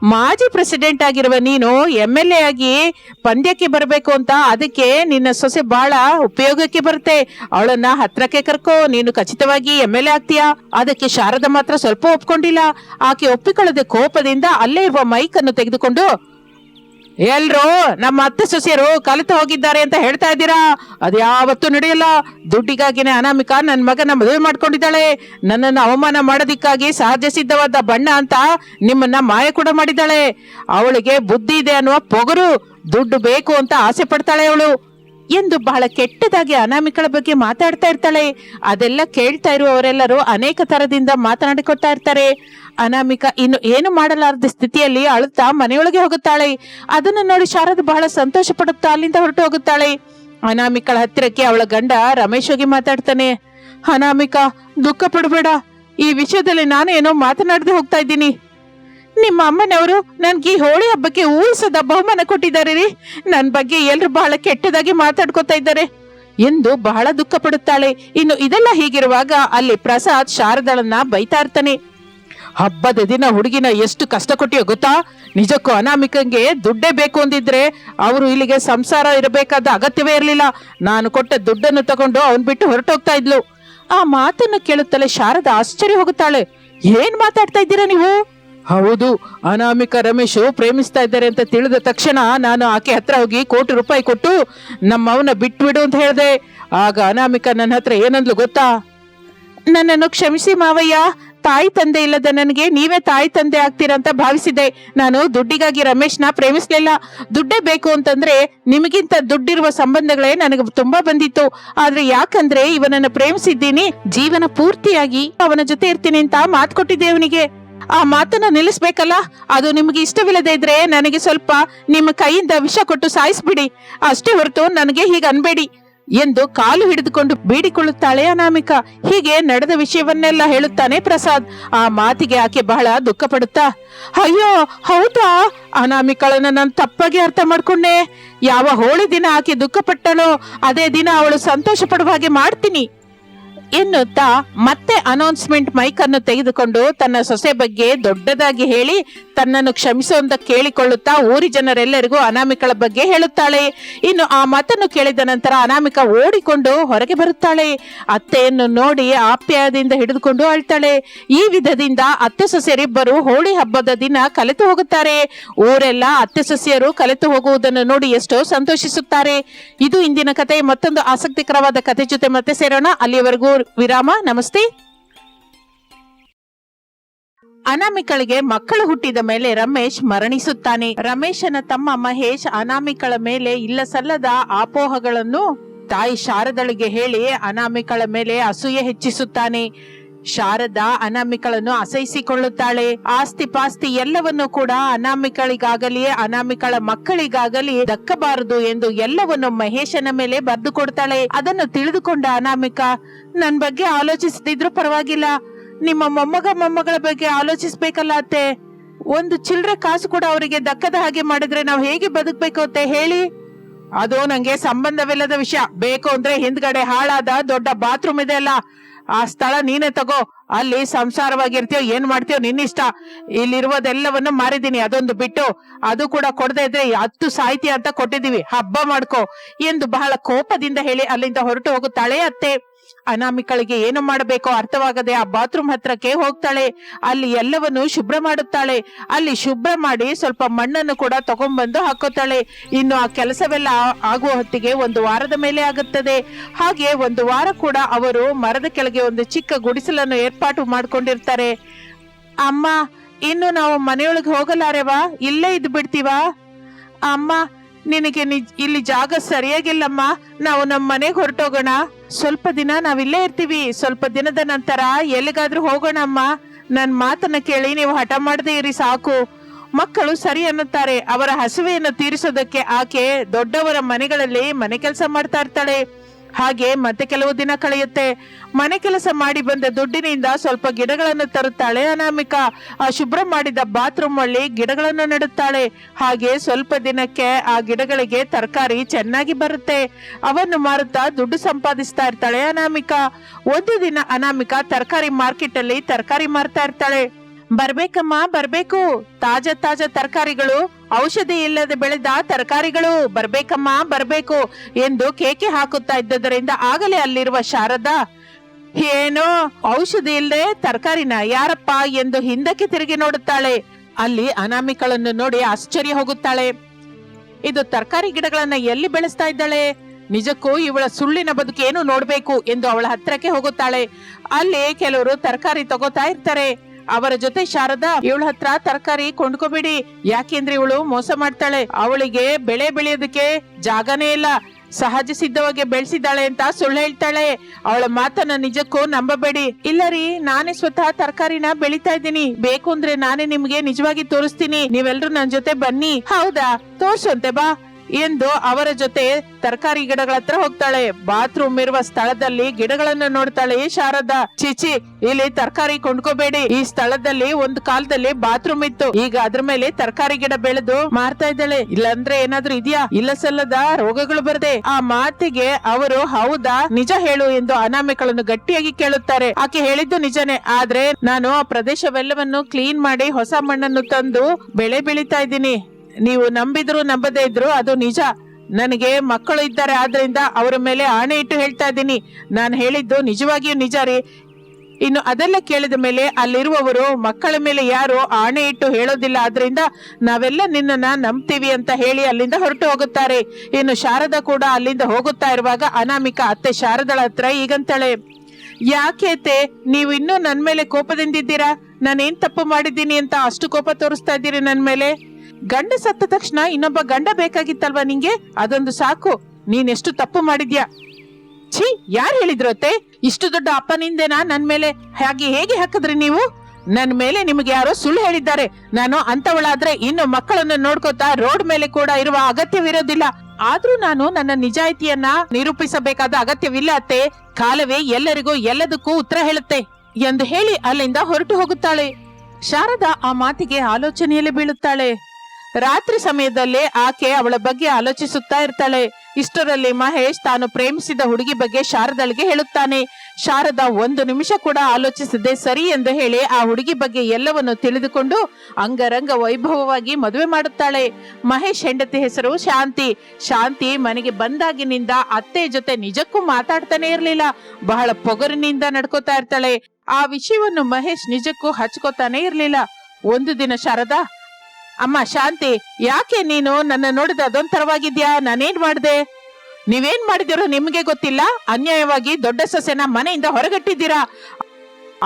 ಮಾಜಿ ಪ್ರೆಸಿಡೆಂಟ್ ಆಗಿರುವ ನೀನು ಎಂ ಎಲ್ ಎ ಆಗಿ ಪಂದ್ಯಕ್ಕೆ ಬರಬೇಕು ಅಂತ ಅದಕ್ಕೆ ನಿನ್ನ ಸೊಸೆ ಬಹಳ ಉಪಯೋಗಕ್ಕೆ ಬರುತ್ತೆ. ಅವಳನ್ನ ಹತ್ರಕ್ಕೆ ಕರ್ಕೋ. ನೀನು ಖಚಿತವಾಗಿ ಎಂ ಎಲ್ ಎ ಆಗ್ತೀಯಾ? ಅದಕ್ಕೆ ಶಾರದ ಮಾತ್ರ ಸ್ವಲ್ಪ ಒಪ್ಕೊಂಡಿಲ್ಲ. ಆಕೆ ಒಪ್ಪಿಕೊಳ್ಳದೆ ಕೋಪದಿಂದ ಅಲ್ಲೇ ಇರುವ ಮೈಕ್ ಅನ್ನು ತೆಗೆದುಕೊಂಡು ಎಲ್ರು ನಮ್ಮ ಅತ್ತೆ ಸೊಸೆಯರು ಕಲಿತು ಹೋಗಿದ್ದಾರೆ ಅಂತ ಹೇಳ್ತಾ ಇದ್ದೀರಾ? ಅದ್ಯಾವತ್ತೂ ನಡೆಯಲ್ಲ. ದುಡ್ಡಿಗಾಗಿನೇ ಅನಾಮಿಕ ನನ್ನ ಮಗನ ಮದುವೆ ಮಾಡ್ಕೊಂಡಿದ್ದಾಳೆ. ನನ್ನನ್ನು ಅವಮಾನ ಮಾಡೋದಿಕ್ಕಾಗಿ ಸಹಜ ಸಿದ್ಧವಾದ ಬಣ್ಣ ಅಂತ ನಿಮ್ಮನ್ನ ಮಾಯ ಕೂಡ ಮಾಡಿದ್ದಾಳೆ. ಅವಳಿಗೆ ಬುದ್ಧಿ ಇದೆ ಅನ್ನುವ ಪೊಗರು ದುಡ್ಡು ಬೇಕು ಅಂತ ಆಸೆ ಪಡ್ತಾಳೆ ಅವಳು. ಎಂದು ಬಹಳ ಕೆಟ್ಟದಾಗಿ ಅನಾಮಿಕಳ ಬಗ್ಗೆ ಮಾತಾಡ್ತಾ ಇರ್ತಾಳೆ. ಅದೆಲ್ಲ ಕೇಳ್ತಾ ಇರುವವರೆಲ್ಲರೂ ಅನೇಕ ತರದಿಂದ ಮಾತನಾಡಿಕೊಳ್ತಾ ಇರ್ತಾರೆ. ಅನಾಮಿಕ ಇನ್ನು ಏನು ಮಾಡಲಾರದ ಸ್ಥಿತಿಯಲ್ಲಿ ಅಳುತ್ತಾ ಮನೆಯೊಳಗೆ ಹೋಗುತ್ತಾಳೆ. ಅದನ್ನು ನೋಡಿ ಶಾರದ ಬಹಳ ಸಂತೋಷ ಪಡುತ್ತಾ ಅಲ್ಲಿಂದ ಹೊರಟು ಹೋಗುತ್ತಾಳೆ. ಅನಾಮಿಕಳ ಹತ್ತಿರಕ್ಕೆ ಅವಳ ಗಂಡ ರಮೇಶ್ ಹೋಗಿ ಮಾತಾಡ್ತಾನೆ. ಅನಾಮಿಕ, ದುಃಖ ಪಡಬೇಡ. ಈ ವಿಷಯದಲ್ಲಿ ನಾನು ಏನೋ ಮಾತನಾಡದೆ ಹೋಗ್ತಾ ಇದ್ದೀನಿ. ನಿಮ್ಮ ಅಮ್ಮನವರು ನನ್ಗೆ ಹೋಳಿ ಹಬ್ಬಕ್ಕೆ ಊಹಿಸದ ಬಹುಮಾನ ಕೊಟ್ಟಿದ್ದಾರೆ ರೀ. ನನ್ನ ಬಗ್ಗೆ ಎಲ್ರು ಬಹಳ ಕೆಟ್ಟದಾಗಿ ಮಾತಾಡ್ಕೊತಾ ಇದ್ದಾರೆ. ಎಂದು ಬಹಳ ದುಃಖ ಪಡುತ್ತಾಳೆ. ಇನ್ನು ಇದೆಲ್ಲ ಹೀಗಿರುವಾಗ ಅಲ್ಲಿ ಪ್ರಸಾದ್ ಶಾರದಳನ್ನ ಬೈತಾ ಇರ್ತಾನೆ. ಹಬ್ಬದ ದಿನ ಹುಡುಗಿನ ಎಷ್ಟು ಕಷ್ಟ ಕೊಟ್ಟಿಯೋ ಗೊತ್ತಾ? ನಿಜಕ್ಕೂ ಅನಾಮಿಕಂಗೆ ದುಡ್ಡೇ ಬೇಕು ಅಂದಿದ್ರೆ ಅವರು ಇಲ್ಲಿಗೆ ಸಂಸಾರ ಇರಬೇಕಾದ ಅಗತ್ಯವೇ ಇರಲಿಲ್ಲ. ನಾನು ಕೊಟ್ಟ ದುಡ್ಡನ್ನು ತಗೊಂಡು ಅವನ್ ಬಿಟ್ಟು ಹೊರಟೋಗ್ತಾ ಇದ್ಲು. ಆ ಮಾತನ್ನು ಕೇಳುತ್ತಲೇ ಶಾರದಾ ಆಶ್ಚರ್ಯ ಹೋಗುತ್ತಾಳೆ. ಏನ್ ಮಾತಾಡ್ತಾ ಇದ್ದೀರಾ ನೀವು? ಹೌದು, ಅನಾಮಿಕ ರಮೇಶ್ ಪ್ರೇಮಿಸ್ತಾ ಇದ್ದಾರೆ ಅಂತ ತಿಳಿದ ತಕ್ಷಣ ನಾನು ಆಕೆ ಹತ್ರ ಹೋಗಿ ಕೋಟಿ ರೂಪಾಯಿ ಕೊಟ್ಟು ನಮ್ಮವನ ಬಿಟ್ಬಿಡು ಅಂತ ಹೇಳಿದೆ. ಆಗ ಅನಾಮಿಕ ನನ್ನ ಹತ್ರ ಏನಂದ್ಲು ಗೊತ್ತಾ? ನನ್ನನ್ನು ಕ್ಷಮಿಸಿ ಮಾವಯ್ಯ, ತಾಯಿ ತಂದೆ ಇಲ್ಲದ ನನಗೆ ನೀವೇ ತಾಯಿ ತಂದೆ ಆಗ್ತೀರಂತ ಭಾವಿಸಿದೆ ನಾನು ದುಡ್ಡಿಗಾಗಿ ರಮೇಶ್ನ ಪ್ರೇಮಿಸ್ಲಿಲ್ಲ. ದುಡ್ಡೇ ಬೇಕು ಅಂತಂದ್ರೆ ನಿಮಗಿಂತ ದುಡ್ಡಿರುವ ಸಂಬಂಧಗಳೇ ನನಗೆ ತುಂಬಾ ಬಂದಿತ್ತು. ಆದ್ರೆ ಯಾಕಂದ್ರೆ ಇವನನ್ನ ಪ್ರೇಮಿಸಿದ್ದೀನಿ, ಜೀವನ ಪೂರ್ತಿಯಾಗಿ ಅವನ ಜೊತೆ ಇರ್ತೀನಿ ಅಂತ ಮಾತು ಕೊಟ್ಟಿದ್ದೆ ಅವನಿಗೆ. ಆ ಮಾತನ್ನ ನಿಲ್ಲಿಸ್ಬೇಕಲ್ಲ? ಅದು ನಿಮ್ಗೆ ಇಷ್ಟವಿಲ್ಲದೆ ಇದ್ರೆ ನನಗೆ ಸ್ವಲ್ಪ ನಿಮ್ಮ ಕೈಯಿಂದ ವಿಷ ಕೊಟ್ಟು ಸಾಯಿಸ್ಬಿಡಿ. ಅಷ್ಟೇ ಹೊರತು ನನಗೆ ಹೀಗೆ ಅನ್ಬೇಡಿ. ಎಂದು ಕಾಲು ಹಿಡಿದುಕೊಂಡು ಬೇಡಿಕೊಳ್ಳುತ್ತಾಳೆ ಅನಾಮಿಕ. ಹೀಗೆ ನಡೆದ ವಿಷಯವನ್ನೆಲ್ಲ ಹೇಳುತ್ತಾನೆ ಪ್ರಸಾದ್. ಆ ಮಾತಿಗೆ ಆಕೆ ಬಹಳ ದುಃಖ ಪಡುತ್ತಾ ಅಯ್ಯೋ, ಹೌದಾ? ಅನಾಮಿಕಳನ್ನ ನಾನು ತಪ್ಪಾಗಿ ಅರ್ಥ ಮಾಡ್ಕೊಂಡೆ. ಯಾವ ಹೋಳಿ ದಿನ ಆಕೆ ದುಃಖ ಪಟ್ಟಳೋ ಅದೇ ದಿನ ಅವಳು ಸಂತೋಷ ಪಡುವ ಹಾಗೆ ಮಾಡ್ತೀನಿ. ಎನ್ನುತ್ತಾ ಮತ್ತೆ ಅನೌನ್ಸ್ಮೆಂಟ್ ಮೈಕ್ ತೆಗೆದುಕೊಂಡು ತನ್ನ ಸೊಸೆ ಬಗ್ಗೆ ದೊಡ್ಡದಾಗಿ ಹೇಳಿ ತನ್ನನ್ನು ಕ್ಷಮಿಸು ಅಂತ ಕೇಳಿಕೊಳ್ಳುತ್ತಾ ಊರಿ ಜನರೆಲ್ಲರಿಗೂ ಅನಾಮಿಕಳ ಬಗ್ಗೆ ಹೇಳುತ್ತಾಳೆ. ಇನ್ನು ಆ ಮಾತನ್ನು ಕೇಳಿದ ನಂತರ ಅನಾಮಿಕ ಓಡಿಕೊಂಡು ಹೊರಗೆ ಬರುತ್ತಾಳೆ. ಅತ್ತೆಯನ್ನು ನೋಡಿ ಆಪ್ಯಾಯದಿಂದ ಹಿಡಿದುಕೊಂಡು ಅಳ್ತಾಳೆ. ಈ ವಿಧದಿಂದ ಅತ್ತೆ ಸೊಸೆಯರಿಬ್ಬರು ಹೋಳಿ ಹಬ್ಬದ ದಿನ ಕಲೆತು ಹೋಗುತ್ತಾರೆ. ಊರೆಲ್ಲ ಅತ್ತೆ ಸೊಸೆಯರು ಕಲೆತು ಹೋಗುವುದನ್ನು ನೋಡಿ ಎಷ್ಟೋ ಸಂತೋಷಿಸುತ್ತಾರೆ. ಇದು ಇಂದಿನ ಕತೆ ಮತ್ತೊಂದು ಆಸಕ್ತಿಕರವಾದ ಕತೆ ಜೊತೆ ಮತ್ತೆ ಸೇರೋಣ. ಅಲ್ಲಿಯವರೆಗೂ ವಿರಾಮ. ನಮಸ್ತೆ. ಅನಾಮಿಕಳಿಗೆ ಮಕ್ಕಳು ಹುಟ್ಟಿದ ಮೇಲೆ ರಮೇಶ್ ಮರಣಿಸುತ್ತಾನೆ. ರಮೇಶನ ತಮ್ಮ ಮಹೇಶ್ ಅನಾಮಿಕಳ ಮೇಲೆ ಇಲ್ಲ ಸಲ್ಲದ ಆಪೋಹಗಳನ್ನು ತಾಯಿ ಶಾರದಳಿಗೆ ಹೇಳಿ ಅನಾಮಿಕಳ ಮೇಲೆ ಅಸೂಯೆ ಹೆಚ್ಚಿಸುತ್ತಾನೆ. ಶಾರದಾ ಅನಾಮಿಕಳನ್ನು ಅಸಹಿಸಿಕೊಳ್ಳುತ್ತಾಳೆ. ಆಸ್ತಿ ಪಾಸ್ತಿ ಎಲ್ಲವನ್ನು ಕೂಡ ಅನಾಮಿಕಳಿಗಾಗಲಿ ಅನಾಮಿಕಳ ಮಕ್ಕಳಿಗಾಗಲಿ ದಕ್ಕಬಾರದು ಎಂದು ಎಲ್ಲವನ್ನು ಮಹೇಶನ ಮೇಲೆ ಬರೆದು ಕೊಡ್ತಾಳೆ ಅದನ್ನು ತಿಳಿದುಕೊಂಡ ಅನಾಮಿಕ, ನನ್ ಬಗ್ಗೆ ಆಲೋಚಿಸದಿದ್ರು ಪರವಾಗಿಲ್ಲ. ನಿಮ್ಮ ಮೊಮ್ಮಗ ಮೊಮ್ಮಗಳ ಬಗ್ಗೆ ಆಲೋಚಿಸ್ಬೇಕಲ್ಲ ಅತ್ತೆ. ಒಂದು ಚಿಲ್ಲರೆ ಕಾಸು ಕೂಡ ಅವರಿಗೆ ದಕ್ಕದ ಹಾಗೆ ಮಾಡಿದ್ರೆ ನಾವು ಹೇಗೆ ಬದುಕ್ಬೇಕು ಅತ್ತೆ ಹೇಳಿ. ಅದು ನಂಗೆ ಸಂಬಂಧವಿಲ್ಲದ ವಿಷಯ. ಬೇಕು ಅಂದ್ರೆ ಹಿಂದ್ಗಡೆ ಹಾಳಾದ ದೊಡ್ಡ ಬಾತ್ರೂಮ್ ಇದೆ ಅಲ್ಲ. ಆ ಸ್ಥಳ ನೀನೇ ತಗೋ. ಅಲ್ಲಿ ಸಂಸಾರವಾಗಿರ್ತೀಯೋ, ಏನ್ ಮಾಡ್ತೀಯೋ ನಿನ್ನಿಷ್ಟ. ಇಲ್ಲಿರುವುದೆಲ್ಲವನ್ನು ಮಾರಿದೀನಿ ಅದೊಂದು ಬಿಟ್ಟು ಅದು ಕೂಡ ಕೊಡದೆ ಇದ್ರೆ ಹತ್ತು ಸಾಹಿತ್ಯ ಅಂತ ಕೊಟ್ಟಿದ್ದೀವಿ. ಹಬ್ಬ ಮಾಡ್ಕೋ. ಎಂದು ಬಹಳ ಕೋಪದಿಂದ ಹೇಳಿ ಅಲ್ಲಿಂದ ಹೊರಟು ಹೋಗುತ್ತಾಳೆ ಅತ್ತೆ. ಅನಾಮಿಕಳಿಗೆ ಏನು ಮಾಡಬೇಕೋ ಅರ್ಥವಾಗದೆ ಆ ಬಾತ್ರೂಮ್ ಹತ್ರಕ್ಕೆ ಹೋಗ್ತಾಳೆ. ಅಲ್ಲಿ ಎಲ್ಲವನ್ನು ಶುಭ್ರ ಮಾಡುತ್ತಾಳೆ. ಅಲ್ಲಿ ಶುಭ್ರ ಮಾಡಿ ಸ್ವಲ್ಪ ಮಣ್ಣನ್ನು ಕೂಡ ತಗೊಂಡ್ಬಂದು ಹಾಕುತ್ತಾಳೆ ಇನ್ನು ಆ ಕೆಲಸವೆಲ್ಲ ಆಗುವ ಹೊತ್ತಿಗೆ ಒಂದು ವಾರದ ಮೇಲೆ ಆಗುತ್ತದೆ. ಹಾಗೆ ಒಂದು ವಾರ ಕೂಡ ಅವರು ಮರದ ಕೆಳಗೆ ಒಂದು ಚಿಕ್ಕ ಗುಡಿಸಲನ್ನು ಏರ್ಪಾಟು ಮಾಡ್ಕೊಂಡಿರ್ತಾರೆ. ಅಮ್ಮ, ಇನ್ನು ನಾವು ಮನೆಯೊಳಗೆ ಹೋಗಲಾರೆವಾ ಇಲ್ಲೇ ಇದ್ದು ಬಿಡ್ತೀವಾ ಅಮ್ಮ ನಿನಗೆ ಇಲ್ಲಿ ಜಾಗ ಸರಿಯಾಗಿಲ್ಲಮ್ಮ. ನಾವು ನಮ್ಮ ಮನೆಗೆ ಹೊರಟೋಗೋಣ. ಸ್ವಲ್ಪ ದಿನ ನಾವಿಲ್ಲೇ ಇರ್ತೀವಿ. ಸ್ವಲ್ಪ ದಿನದ ನಂತರ ಎಲ್ಲಿಗಾದ್ರೂ ಹೋಗೋಣಮ್ಮ. ನನ್ನ ನನ್ ಮಾತನ್ನ ಕೇಳಿ ನೀವು ಹಠ ಮಾಡದೇ ಇರಿ, ಸಾಕು. ಮಕ್ಕಳು ಸರಿ ಅನ್ನುತ್ತಾರೆ. ಅವರ ಹಸುವೆಯನ್ನು ತೀರಿಸೋದಕ್ಕೆ ಆಕೆ ದೊಡ್ಡವರ ಮನೆಗಳಲ್ಲಿ ಮನೆ ಕೆಲಸ ಮಾಡ್ತಾ ಇರ್ತಾಳೆ. ಹಾಗೆ ಮತ್ತೆ ಕೆಲವು ದಿನ ಕಳೆಯುತ್ತೆ. ಮನೆ ಕೆಲಸ ಮಾಡಿ ಬಂದ ದುಡ್ಡಿನಿಂದ ಸ್ವಲ್ಪ ಗಿಡಗಳನ್ನು ತರುತ್ತಾಳೆ ಅನಾಮಿಕ. ಆ ಶುಭ್ರ ಮಾಡಿದ ಬಾತ್ರೂಮ್ ಅಲ್ಲಿ ಗಿಡಗಳನ್ನು ನೆಡುತ್ತಾಳೆ. ಹಾಗೆ ಸ್ವಲ್ಪ ದಿನಕ್ಕೆ ಆ ಗಿಡಗಳಿಗೆ ತರಕಾರಿ ಚೆನ್ನಾಗಿ ಬರುತ್ತೆ. ಅವನ್ನು ಮಾರುತ್ತಾ ದುಡ್ಡು ಸಂಪಾದಿಸ್ತಾ ಇರ್ತಾಳೆ ಅನಾಮಿಕ. ಒಂದು ದಿನ ಅನಾಮಿಕ ತರಕಾರಿ ಮಾರ್ಕೆಟ್ ಅಲ್ಲಿ ತರಕಾರಿ ಮಾರ್ತಾ ಇರ್ತಾಳೆ. ಬರ್ಬೇಕಮ್ಮ, ಬರ್ಬೇಕು. ತಾಜಾ ತಾಜಾ ತರಕಾರಿಗಳು, ಔಷಧಿ ಇಲ್ಲದೆ ಬೆಳೆದ ತರಕಾರಿಗಳು. ಬರ್ಬೇಕಮ್ಮ, ಬರ್ಬೇಕು ಎಂದು ಕೇಕೆ ಹಾಕುತ್ತಾ ಇದ್ದದರಿಂದ ಆಗಲೇ ಅಲ್ಲಿರುವ ಶಾರದಾ, ಏನೋ, ಔಷಧಿ ಇಲ್ಲದೆ ತರಕಾರಿನ ಯಾರಪ್ಪ? ಎಂದು ಹಿಂದಕ್ಕೆ ತಿರುಗಿ ನೋಡುತ್ತಾಳೆ. ಅಲ್ಲಿ ಅನಾಮಿಕಳನ್ನು ನೋಡಿ ಆಶ್ಚರ್ಯ ಹೋಗುತ್ತಾಳೆ. ಇದು ತರಕಾರಿ ಗಿಡಗಳನ್ನ ಎಲ್ಲಿ ಬೆಳೆಸ್ತಾ ಇದ್ದಾಳೆ? ನಿಜಕ್ಕೂ ಇವಳ ಸುಳ್ಳಿನ ಬದುಕೇನು ನೋಡ್ಬೇಕು? ಎಂದು ಅವಳ ಹತ್ರಕ್ಕೆ ಹೋಗುತ್ತಾಳೆ. ಅಲ್ಲಿ ಕೆಲವರು ತರಕಾರಿ ತಗೋತಾ ಇರ್ತಾರೆ. ಅವರ ಜೊತೆ ಶಾರದಾ ಇವಳ ಹತ್ರ ತರಕಾರಿ ಕೊಂಡ್ಕೋಬೇಡಿ. ಯಾಕೆಂದ್ರೆ ಇವಳು ಮೋಸ ಮಾಡ್ತಾಳೆ. ಅವಳಿಗೆ ಬೆಳೆ ಬೆಳೆಯೋದಕ್ಕೆ ಜಾಗನೇ ಇಲ್ಲ. ಸಹಜ ಸಿದ್ಧವಾಗಿ ಬೆಳೆಸಿದ್ದಾಳೆ ಅಂತ ಸುಳ್ಳು ಹೇಳ್ತಾಳೆ. ಅವಳ ಮಾತನ್ನ ನಿಜಕ್ಕೂ ನಂಬಬೇಡಿ. ಇಲ್ಲ ರೀ, ನಾನೇ ಸ್ವತಃ ತರಕಾರಿನ ಬೆಳಿತಾ ಇದ್ದೀನಿ. ಬೇಕು ಅಂದ್ರೆ ನಾನೇ ನಿಮ್ಗೆ ನಿಜವಾಗಿ ತೋರಿಸ್ತೀನಿ. ನೀವೆಲ್ರೂ ನನ್ ಜೊತೆ ಬನ್ನಿ. ಹೌದಾ? ತೋರ್ಸಂತೆ ಬಾ. ಎಂದು ಅವರ ಜೊತೆ ತರಕಾರಿ ಗಿಡಗಳ ಹತ್ರ ಹೋಗ್ತಾಳೆ. ಬಾತ್ರೂಮ್ ಇರುವ ಸ್ಥಳದಲ್ಲಿ ಗಿಡಗಳನ್ನ ನೋಡ್ತಾಳೆ. ಶಾರದಾ ಚಿಚಿ ಇಲ್ಲಿ ತರಕಾರಿ ಕೊಂಡ್ಕೋಬೇಡಿ. ಈ ಸ್ಥಳದಲ್ಲಿ ಒಂದು ಕಾಲದಲ್ಲಿ ಬಾತ್ರೂಮ್ ಇತ್ತು. ಈಗ ಅದ್ರ ಮೇಲೆ ತರಕಾರಿ ಗಿಡ ಬೆಳೆದು ಮಾರ್ತಾ ಇದ್ದಾಳೆ. ಇಲ್ಲಾಂದ್ರೆ ಏನಾದ್ರೂ ಇದೆಯಾ? ಇಲ್ಲ ಸಲ್ಲದ ರೋಗಗಳು ಬರದೆ ಆ ಮಾತಿಗೆ ಅವರು, ಹೌದಾ? ನಿಜ ಹೇಳು ಎಂದು ಅನಾಮಿಕಳನ್ನು ಗಟ್ಟಿಯಾಗಿ ಕೇಳುತ್ತಾರೆ. ಆಕೆ ಹೇಳಿದ್ದು ನಿಜನೇ. ಆದ್ರೆ ನಾನು ಆ ಪ್ರದೇಶವೆಲ್ಲವನ್ನು ಕ್ಲೀನ್ ಮಾಡಿ ಹೊಸ ಮಣ್ಣನ್ನು ತಂದು ಬೆಳೆ ಬೆಳಿತಾ ಇದ್ದೀನಿ. ನೀವು ನಂಬಿದ್ರು, ನಂಬದೇ ಇದ್ರು, ಅದು ನಿಜ. ನನಗೆ ಮಕ್ಕಳು ಇದ್ದಾರೆ, ಆದ್ರಿಂದ ಅವರ ಮೇಲೆ ಆಣೆ ಇಟ್ಟು ಹೇಳ್ತಾ ಇದ್ದೀನಿ. ನಾನು ಹೇಳಿದ್ದು ನಿಜವಾಗಿಯೂ ನಿಜ ರೀ. ಇನ್ನು ಅದೆಲ್ಲ ಕೇಳಿದ ಮೇಲೆ ಅಲ್ಲಿರುವವರು, ಮಕ್ಕಳ ಮೇಲೆ ಯಾರು ಆಣೆ ಇಟ್ಟು ಹೇಳೋದಿಲ್ಲ, ಆದ್ರಿಂದ ನಾವೆಲ್ಲ ನಿನ್ನನ್ನ ನಂಬ್ತೀವಿ ಅಂತ ಹೇಳಿ ಅಲ್ಲಿಂದ ಹೊರಟು ಹೋಗುತ್ತಾರೆ. ಇನ್ನು ಶಾರದಾ ಕೂಡ ಅಲ್ಲಿಂದ ಹೋಗುತ್ತಾ ಇರುವಾಗ ಅನಾಮಿಕ ಅತ್ತೆ ಶಾರದಳ ಹತ್ರ ಈಗಂತಾಳೆ, ಯಾಕೆ ಅತ್ತೆ, ನೀವು ಇನ್ನೂ ನನ್ ಮೇಲೆ ಕೋಪದಿಂದಿದ್ದೀರಾ? ನಾನೇನ್ ತಪ್ಪು ಮಾಡಿದ್ದೀನಿ ಅಂತ ಅಷ್ಟು ಕೋಪ ತೋರಿಸ್ತಾ ಇದ್ದೀರಿ ನನ್ನ ಮೇಲೆ? ಗಂಡ ಸತ್ತ ತಕ್ಷಣ ಇನ್ನೊಬ್ಬ ಗಂಡ ಬೇಕಾಗಿತ್ತಲ್ವಾ ನಿಂಗೆ? ಅದೊಂದು ಸಾಕು. ನೀನೆಷ್ಟು ತಪ್ಪು ಮಾಡಿದ್ಯಾ? ಛೀ, ಯಾರು ಹೇಳಿದ್ರು ಅತ್ತೆ? ಇಷ್ಟು ದೊಡ್ಡ ಅಪ್ಪನಿಂದೇನಾ ನನ್ ಮೇಲೆ ಹಾಗೆ ಹೇಗೆ ಹಾಕಿದ್ರಿ ನೀವು? ನನ್ನ ಮೇಲೆ ನಿಮಗೆ ಯಾರೋ ಸುಳ್ಳು ಹೇಳಿದ್ದಾರೆ. ನಾನು ಅಂತವಳಾದ್ರೆ ಇನ್ನು ಮಕ್ಕಳನ್ನು ನೋಡ್ಕೋತಾ ರೋಡ್ ಮೇಲೆ ಕೂಡ ಇರುವ ಅಗತ್ಯವಿರೋದಿಲ್ಲ. ಆದ್ರೂ ನಾನು ನನ್ನ ನಿಜಾಯಿತಿಯನ್ನ ನಿರೂಪಿಸಬೇಕಾದ ಅಗತ್ಯವಿಲ್ಲ ಅತ್ತೆ. ಕಾಲವೇ ಎಲ್ಲರಿಗೂ ಎಲ್ಲದಕ್ಕೂ ಉತ್ತರ ಹೇಳುತ್ತೆ ಎಂದು ಹೇಳಿ ಅಲ್ಲಿಂದ ಹೊರಟು ಹೋಗುತ್ತಾಳೆ. ಶಾರದಾ ಆ ಮಾತಿಗೆ ಆಲೋಚನೆಯಲ್ಲಿ ಬೀಳುತ್ತಾಳೆ. ರಾತ್ರಿ ಸಮಯದಲ್ಲೇ ಆಕೆ ಅವಳ ಬಗ್ಗೆ ಆಲೋಚಿಸುತ್ತಾ ಇರ್ತಾಳೆ. ಇಷ್ಟರಲ್ಲಿ ಮಹೇಶ್ ತಾನು ಪ್ರೇಮಿಸಿದ ಹುಡುಗಿ ಬಗ್ಗೆ ಶಾರದಳಿಗೆ ಹೇಳುತ್ತಾನೆ. ಶಾರದಾ, ಒಂದು ನಿಮಿಷ ಕೂಡ ಆಲೋಚಿಸದೆ ಸರಿ ಎಂದು ಹೇಳಿ ಆ ಹುಡುಗಿ ಬಗ್ಗೆ ಎಲ್ಲವನ್ನು ತಿಳಿದುಕೊಂಡು ಅಂಗರಂಗ ವೈಭವವಾಗಿ ಮದುವೆ ಮಾಡುತ್ತಾಳೆ. ಮಹೇಶ್ ಹೆಂಡತಿ ಹೆಸರು ಶಾಂತಿ. ಶಾಂತಿ ಮನೆಗೆ ಬಂದಾಗಿನಿಂದ ಅತ್ತೆ ಜೊತೆ ನಿಜಕ್ಕೂ ಮಾತಾಡ್ತಾನೆ ಇರಲಿಲ್ಲ. ಬಹಳ ಪೊಗರಿನಿಂದ ನಡ್ಕೋತಾ ಇರ್ತಾಳೆ. ಆ ವಿಷಯವನ್ನು ಮಹೇಶ್ ನಿಜಕ್ಕೂ ಹಚ್ಕೋತಾನೆ ಇರಲಿಲ್ಲ. ಒಂದು ದಿನ ಶಾರದಾ ಅಮ್ಮ ಶಾಂತಿ, ಯಾಕೆ ನೀನು ನನ್ನ ನೋಡಿದ ಅದೊಂಥರವಾಗಿದ್ಯಾ? ನಾನೇನ್ ಮಾಡಿದೆ? ನೀವೇನ್ ಮಾಡಿದಿರೋ ನಿಮ್ಗೆ ಗೊತ್ತಿಲ್ಲ? ಅನ್ಯಾಯವಾಗಿ ದೊಡ್ಡ ಸೊಸೆನ ಮನೆಯಿಂದ ಹೊರಗಟ್ಟಿದ್ದೀರಾ?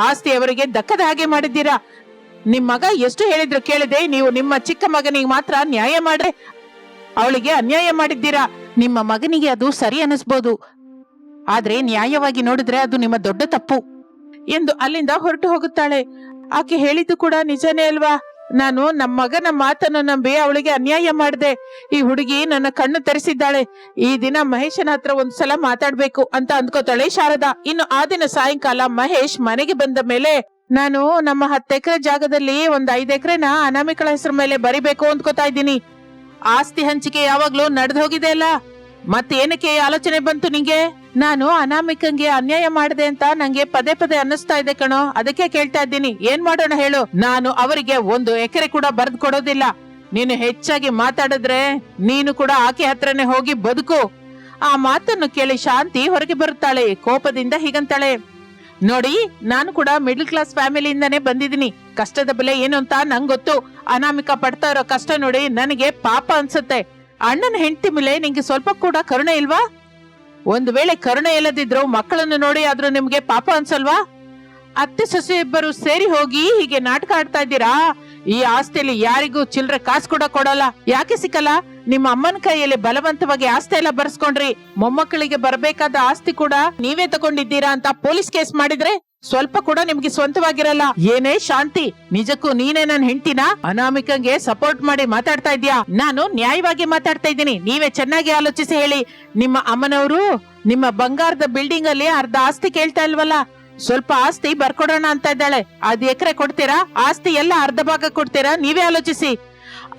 ಆಸ್ತಿ ಅವರಿಗೆ ದಕ್ಕದ ಹಾಗೆ ಮಾಡಿದ್ದೀರಾ? ನಿಮ್ ಮಗ ಎಷ್ಟು ಹೇಳಿದ್ರು ಕೇಳಿದೆ ನೀವು ನಿಮ್ಮ ಚಿಕ್ಕ ಮಗನಿಗೆ ಮಾತ್ರ ನ್ಯಾಯ ಮಾಡ್ರೆ, ಅವಳಿಗೆ ಅನ್ಯಾಯ ಮಾಡಿದ್ದೀರಾ? ನಿಮ್ಮ ಮಗನಿಗೆ ಅದು ಸರಿ ಅನಿಸ್ಬೋದು. ಆದ್ರೆ ನ್ಯಾಯವಾಗಿ ನೋಡಿದ್ರೆ ಅದು ನಿಮ್ಮ ದೊಡ್ಡ ತಪ್ಪು ಎಂದು ಅಲ್ಲಿಂದ ಹೊರಟು ಹೋಗುತ್ತಾಳೆ. ಆಕೆ ಹೇಳಿದ್ದು ಕೂಡ ನಿಜನೇ ಅಲ್ವಾ? ನಾನು ನಮ್ಮ ಮಗನ ಮಾತನ್ನು ನಂಬಿ ಅವಳಿಗೆ ಅನ್ಯಾಯ ಮಾಡಿದೆ. ಈ ಹುಡುಗಿ ನನ್ನ ಕಣ್ಣು ತರಿಸಿದ್ದಾಳೆ. ಈ ದಿನ ಮಹೇಶನ ಹತ್ರ ಒಂದ್ಸಲ ಮಾತಾಡ್ಬೇಕು ಅಂತ ಅಂದ್ಕೋತಾಳೆ ಶಾರದಾ. ಇನ್ನು ಆ ದಿನ ಸಾಯಂಕಾಲ ಮಹೇಶ್ ಮನೆಗೆ ಬಂದ ಮೇಲೆ ನಾನು ನಮ್ಮ ಹತ್ತೆಕರೆ ಜಾಗದಲ್ಲಿ ಒಂದ್ ಐದ್ ಎಕರೆನ ಅನಾಮಿಕಳ ಹೆಸರು ಮೇಲೆ ಬರಿಬೇಕು ಅಂದ್ಕೋತಾ ಇದ್ದೀನಿ. ಆಸ್ತಿ ಹಂಚಿಕೆ ಯಾವಾಗ್ಲೂ ನಡೆದು ಹೋಗಿದೆ ಅಲ್ಲ? ಮತ್ತೇನಕ್ಕೆ ಏನಕ್ಕೆ ಆಲೋಚನೆ ಬಂತು ನಿಂಗೆ? ನಾನು ಅನಾಮಿಕಂಗೆ ಅನ್ಯಾಯ ಮಾಡಿದೆ ಅಂತ ನಂಗೆ ಪದೇ ಪದೇ ಅನ್ನಿಸ್ತಾ ಇದೆ ಕಣೋ. ಅದಕ್ಕೆ ಕೇಳ್ತಾ ಇದ್ದೀನಿ. ಏನ್ ಮಾಡೋಣ ಹೇಳು. ನಾನು ಅವರಿಗೆ ಒಂದು ಎಕರೆ ಕೂಡ ಬರ್ದ್ ಕೊಡೋದಿಲ್ಲ. ನೀನು ಹೆಚ್ಚಾಗಿ ಮಾತಾಡಿದ್ರೆ ನೀನು ಕೂಡ ಆಕೆ ಹತ್ರನೇ ಹೋಗಿ ಬದುಕು. ಆ ಮಾತನ್ನು ಕೇಳಿ ಶಾಂತಿ ಹೊರಗೆ ಬರುತ್ತಾಳೆ. ಕೋಪದಿಂದ ಹೀಗಂತಾಳೆ. ನೋಡಿ, ನಾನು ಕೂಡ ಮಿಡಲ್ ಕ್ಲಾಸ್ ಫ್ಯಾಮಿಲಿಯಿಂದಾನೇ ಬಂದಿದ್ದೀನಿ. ಕಷ್ಟದ ಬೆಲೆ ಏನು ಅಂತ ನಂಗೊತ್ತು. ಗೊತ್ತು ಅನಾಮಿಕ ಪಡ್ತಾ ಇರೋ ಕಷ್ಟ ನೋಡಿ ನನಗೆ ಪಾಪ ಅನ್ಸುತ್ತೆ. ಅಣ್ಣನ ಹೆಂಡತಿ ಮೇಲೆ ನಿಂಗೆ ಸ್ವಲ್ಪ ಕೂಡ ಕರುಣೆ ಇಲ್ವಾ? ಒಂದು ವೇಳೆ ಕರುಣೆ ಇಲ್ಲದಿದ್ರು ಮಕ್ಕಳನ್ನು ನೋಡಿ ಆದ್ರೂ ನಿಮ್ಗೆ ಪಾಪ ಅನ್ಸಲ್ವಾ? ಅತ್ತೆ ಸೊಸೆ ಇಬ್ಬರು ಸೇರಿ ಹೋಗಿ ಹೀಗೆ ನಾಟಕ ಆಡ್ತಾ ಇದ್ದೀರಾ? ಈ ಆಸ್ತಿಯಲ್ಲಿ ಯಾರಿಗೂ ಚಿಲ್ರೆ ಕಾಸು ಕೂಡ ಕೊಡಲ್ಲ. ಯಾಕೆ ಸಿಕ್ಕಲ್ಲ? ನಿಮ್ಮ ಅಮ್ಮನ ಕೈಯಲ್ಲಿ ಬಲವಂತವಾಗಿ ಆಸ್ತಿ ಎಲ್ಲ ಬರ್ಸ್ಕೊಂಡ್ರಿ. ಮೊಮ್ಮಕ್ಕಳಿಗೆ ಬರಬೇಕಾದ ಆಸ್ತಿ ಕೂಡ ನೀವೇ ತಗೊಂಡಿದ್ದೀರಾ ಅಂತ ಪೊಲೀಸ್ ಕೇಸ್ ಮಾಡಿದ್ರೆ? ಸ್ವಲ್ಪ ಕೂಡ ನಿಮ್ಗೆ ಸ್ವಂತವಾಗಿರಲ್ಲ. ಏನೇ ಶಾಂತಿ, ನಿಜಕ್ಕೂ ನೀನೇ ನನ್ ಹೆಂಡತಿನ? ಅನಾಮಿಕಂಗೆ ಸಪೋರ್ಟ್ ಮಾಡಿ ಮಾತಾಡ್ತಾ ಇದ್ಯಾ ನಾನು ನ್ಯಾಯವಾಗಿ ಮಾತಾಡ್ತಾ ಇದ್ದೀನಿ. ನೀವೇ ಚೆನ್ನಾಗಿ ಆಲೋಚಿಸಿ ಹೇಳಿ. ನಿಮ್ಮ ಅಮ್ಮನವರು ನಿಮ್ಮ ಬಂಗಾರದ ಬಿಲ್ಡಿಂಗ್ ಅಲ್ಲಿ ಅರ್ಧ ಆಸ್ತಿ ಕೇಳ್ತಾ ಇಲ್ವಲ್ಲ? ಸ್ವಲ್ಪ ಆಸ್ತಿ ಬರ್ಕೊಡೋಣ ಅಂತ ಇದ್ದಾಳೆ. ಅದ್ ಎಕರೆ ಕೊಡ್ತೀರಾ? ಆಸ್ತಿ ಎಲ್ಲ ಅರ್ಧ ಭಾಗ ಕೊಡ್ತೀರಾ? ನೀವೇ ಆಲೋಚಿಸಿ.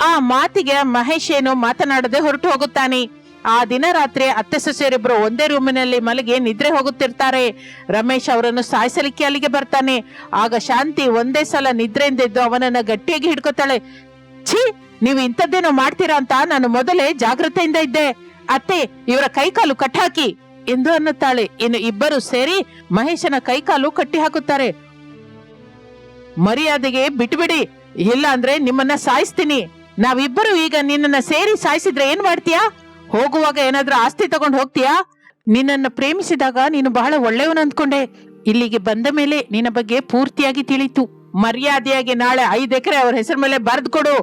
ಆ ಮಾತಿಗೆ ಮಹೇಶ್ ಏನು ಮಾತನಾಡದೆ ಹೊರಟು ಹೋಗುತ್ತಾನೆ. ಆ ದಿನ ರಾತ್ರಿ ಅತ್ತೆ ಸೊಸೆಯರಿಬ್ರು ಒಂದೇ ರೂಮಿನಲ್ಲಿ ಮಲಗಿ ನಿದ್ರೆ ಹೋಗುತ್ತಿರ್ತಾರೆ. ರಮೇಶ್ ಅವರನ್ನು ಸಾಯಿಸಲಿಕ್ಕೆ ಅಲ್ಲಿಗೆ ಬರ್ತಾನೆ. ಆಗ ಶಾಂತಿ ಒಂದೇ ಸಲ ನಿದ್ರೆಯಿಂದೆದ್ದು ಅವನನ್ನ ಗಟ್ಟಿಯಾಗಿ ಹಿಡ್ಕೊತಾಳೆ. ಛೀ, ನೀವು ಇಂಥದ್ದೇನೋ ಮಾಡ್ತೀರಾ ಅಂತ ನಾನು ಮೊದಲೇ ಜಾಗೃತೆಯಿಂದ ಇದ್ದೆ. ಅತ್ತೆ, ಇವರ ಕೈಕಾಲು ಕಟ್ಟಾಕಿ ಎಂದು ಅನ್ನುತ್ತಾಳೆ. ಇನ್ನು ಇಬ್ಬರು ಸೇರಿ ಮಹೇಶನ ಕೈಕಾಲು ಕಟ್ಟಿ ಹಾಕುತ್ತಾರೆ ಮರ್ಯಾದೆಗೆ ಬಿಟ್ಬಿಡಿ. ಇಲ್ಲ ಅಂದ್ರೆ ನಿಮ್ಮನ್ನ ಸಾಯಿಸ್ತೀನಿ. ನಾವಿಬ್ಬರು ಈಗ ನಿನ್ನನ್ನ ಸೇರಿ ಸಾಯಿಸಿದ್ರೆ ಏನ್ ಮಾಡ್ತೀಯಾ? ಹೋಗುವಾಗ ಏನಾದ್ರೂ ಆಸ್ತಿ ತಗೊಂಡು ಹೋಗ್ತೀಯಾ? ನಿನ್ನನ್ನ ಪ್ರೇಮಿಸಿದಾಗ ನೀನು ಬಹಳ ಒಳ್ಳೆಯವನು ಅಂದ್ಕೊಂಡೆ. ಇಲ್ಲಿಗೆ ಬಂದ ಮೇಲೆ ನಿನ್ನ ಬಗ್ಗೆ ಪೂರ್ತಿಯಾಗಿ ತಿಳಿತು. ಮರ್ಯಾದೆಯಾಗಿ ನಾಳೆ ಐದು ಎಕರೆ ಅವ್ರ ಹೆಸರ ಮೇಲೆ ಬರೆದು ಕೊಡು.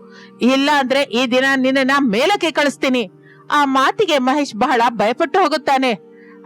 ಇಲ್ಲ ಅಂದ್ರೆ ಈ ದಿನ ನಿನ್ನ ಮೇಲಕ್ಕೆ ಕಳಿಸ್ತೀನಿ. ಆ ಮಾತಿಗೆ ಮಹೇಶ್ ಬಹಳ ಭಯಪಟ್ಟು ಹೋಗುತ್ತಾನೆ.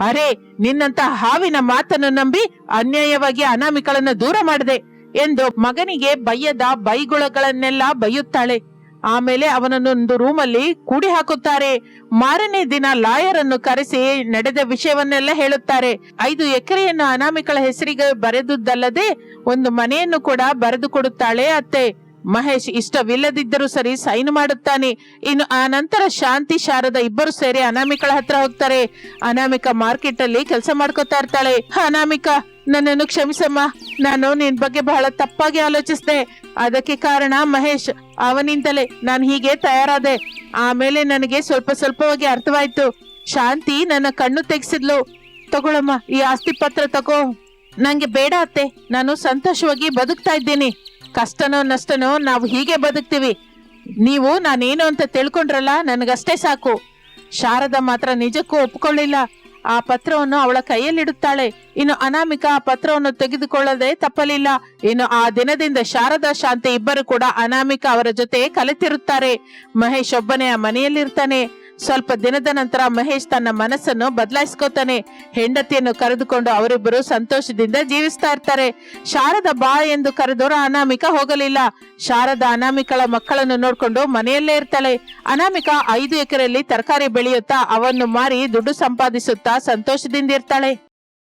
ಅರೆ, ನಿನ್ನಂತ ಹಾವಿನ ಮಾತನ್ನು ನಂಬಿ ಅನ್ಯಾಯವಾಗಿ ಅನಾಮಿಕಳನ್ನ ದೂರ ಮಾಡಿದೆ ಎಂದು ಮಗನಿಗೆ ಬಯ್ಯದ ಬೈಗುಳಗಳನ್ನೆಲ್ಲ ಬೈಯುತ್ತಾಳೆ. ಆಮೇಲೆ ಅವನನ್ನೊಂದು ರೂಮಲ್ಲಿ ಕೂಡಿ ಹಾಕುತ್ತಾರೆ ಮಾರನೇ ದಿನ ಲಾಯರ್ ಅನ್ನು ಕರೆಸಿ ನಡೆದ ವಿಷಯವನ್ನೆಲ್ಲ ಹೇಳುತ್ತಾರೆ. ಐದು ಎಕರೆಯನ್ನು ಅನಾಮಿಕಳ ಹೆಸರಿಗೆ ಬರೆದುದಲ್ಲದೆ ಒಂದು ಮನೆಯನ್ನು ಕೂಡ ಬರೆದು ಕೊಡುತ್ತಾಳೆ ಅತ್ತೆ. ಮಹೇಶ್ ಇಷ್ಟವಿಲ್ಲದಿದ್ದರೂ ಸರಿ ಸೈನ್ ಮಾಡುತ್ತಾನೆ. ಇನ್ನು ಆ ನಂತರ ಶಾಂತಿ, ಶಾರದ ಇಬ್ಬರು ಸೇರಿ ಅನಾಮಿಕಳ ಹತ್ರ ಹೋಗ್ತಾರೆ. ಅನಾಮಿಕ ಮಾರ್ಕೆಟ್ ಅಲ್ಲಿ ಕೆಲಸ ಮಾಡ್ಕೋತಾ ಇರ್ತಾಳೆ. ಅನಾಮಿಕ ನನ್ನನ್ನು ಕ್ಷಮಿಸಮ್ಮ. ನಾನು ನಿನ್ ಬಗ್ಗೆ ಬಹಳ ತಪ್ಪಾಗಿ ಆಲೋಚಿಸಿದೆ. ಅದಕ್ಕೆ ಕಾರಣ ಮಹೇಶ್, ಅವನಿಂದಲೇ ನಾನು ಹೀಗೆ ತಯಾರಾದೆ. ಆಮೇಲೆ ನನಗೆ ಸ್ವಲ್ಪ ಸ್ವಲ್ಪವಾಗಿ ಅರ್ಥವಾಯ್ತು. ಶಾಂತಿ ನನ್ನ ಕಣ್ಣು ತೆಗೆಸಿದ್ಲು. ತಗೊಳಮ್ಮ, ಈ ಆಸ್ತಿ ಪತ್ರ ತಗೋ. ನಂಗೆ ಬೇಡ ಅತ್ತೆ, ನಾನು ಸಂತೋಷವಾಗಿ ಬದುಕ್ತಾ ಇದ್ದೀನಿ. ಕಷ್ಟನೋ ನಷ್ಟನೋ ನಾವು ಹೀಗೆ ಬದುಕ್ತೀವಿ. ನೀವು ನಾನೇನು ಅಂತ ತಿಳ್ಕೊಂಡ್ರಲ್ಲ, ನನಗಷ್ಟೇ ಸಾಕು. ಶಾರದ ಮಾತ್ರ ನಿಜಕ್ಕೂ ಒಪ್ಕೊಳ್ಳಿಲ್ಲ. ಆ ಪತ್ರವನ್ನು ಅವಳ ಕೈಯಲ್ಲಿಡುತ್ತಾಳೆ. ಇನ್ನು ಅನಾಮಿಕ ಆ ಪತ್ರವನ್ನು ತೆಗೆದುಕೊಳ್ಳದೆ ತಪ್ಪಲಿಲ್ಲ. ಇನ್ನು ಆ ದಿನದಿಂದ ಶಾರದಾ ಶಾಂತಿ ಇಬ್ಬರು ಕೂಡ ಅನಾಮಿಕ ಅವರ ಜೊತೆ ಕಲಿತಿರುತ್ತಾರೆ. ಮಹೇಶ್ ಒಬ್ಬನೇ ಆ ಮನೆಯಲ್ಲಿರ್ತಾನೆ. ಸ್ವಲ್ಪ ದಿನದ ನಂತರ ಮಹೇಶ್ ತನ್ನ ಮನಸ್ಸನ್ನು ಬದಲಾಯಿಸ್ಕೋತಾನೆ. ಹೆಂಡತಿಯನ್ನು ಕರೆದುಕೊಂಡು ಅವರಿಬ್ಬರು ಸಂತೋಷದಿಂದ ಜೀವಿಸ್ತಾ ಇರ್ತಾರೆ. ಶಾರದ ಬಾ ಎಂದು ಕರೆದವರು ಅನಾಮಿಕ ಹೋಗಲಿಲ್ಲ. ಶಾರದ ಅನಾಮಿಕಳ ಮಕ್ಕಳನ್ನು ನೋಡ್ಕೊಂಡು ಮನೆಯಲ್ಲೇ ಇರ್ತಾಳೆ. ಅನಾಮಿಕ ಐದು ಎಕರೆಯಲ್ಲಿ ತರಕಾರಿ ಬೆಳೆಯುತ್ತಾ ಅವನ್ನು ಮಾರಿ ದುಡ್ಡು ಸಂಪಾದಿಸುತ್ತಾ ಸಂತೋಷದಿಂದ ಇರ್ತಾಳೆ.